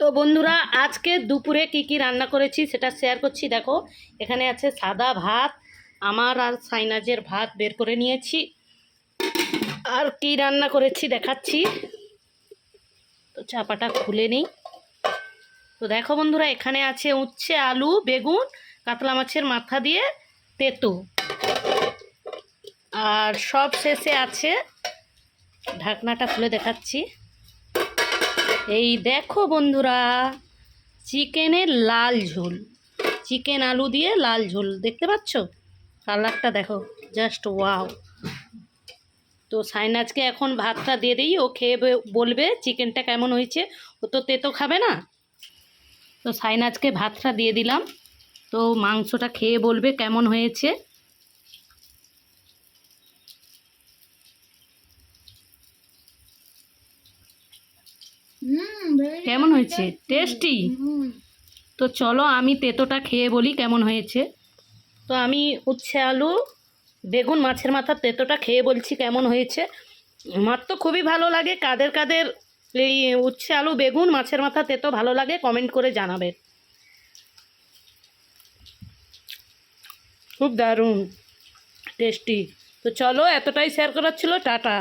তো বন্ধুরা, আজকে দুপুরে কি কি রান্না করেছি সেটা শেয়ার করছি। দেখো, এখানে আছে সাদা ভাত, আমার আর সাইনাজের ভাত বের করে নিয়েছি। আর কি রান্না করেছি দেখাচ্ছি। তো চাপাটা খুলে নিই। তো দেখো বন্ধুরা, এখানে আছে উচ্ছে, আলু, বেগুন, কাতলা মাছের মাথা দিয়ে তেতো। আর সব শেষে আছে ঢাকনাটা খুলে দেখাচ্ছি। এই দেখো বন্ধুরা, চিকেনের লাল ঝোল। চিকেন আলু দিয়ে লাল ঝোল, দেখতে পাচ্ছ? কালারটা দেখো জাস্ট ওয়াও তো সাইনাজকে এখন ভাতটা দিয়ে দিই, ও খেয়ে বলবে চিকেনটা কেমন হয়েছে, ও তো তেতো খাবে না। তো সাইনাজকে ভাতটা দিয়ে দিলাম, তো মাংসটা খেয়ে বলবে কেমন হয়েছে। কেমন হয়েছে? টেস্টি তো চলো আমি তেতোটা খেয়ে বলি কেমন হয়েছে। তো আমি উচ্ছে আলু বেগুন মাছের মাথার তেতোটা খেয়ে বলছি কেমন হয়েছে। আমার তো খুবই ভালো লাগে কাদের কাদের এই উচ্ছে আলু বেগুন মাছের মাথা তেতো ভালো লাগে কমেন্ট করে জানাবে। খুব দারুণ টেস্টি তো চলো এতটাই শেয়ার করার ছিল টাটা।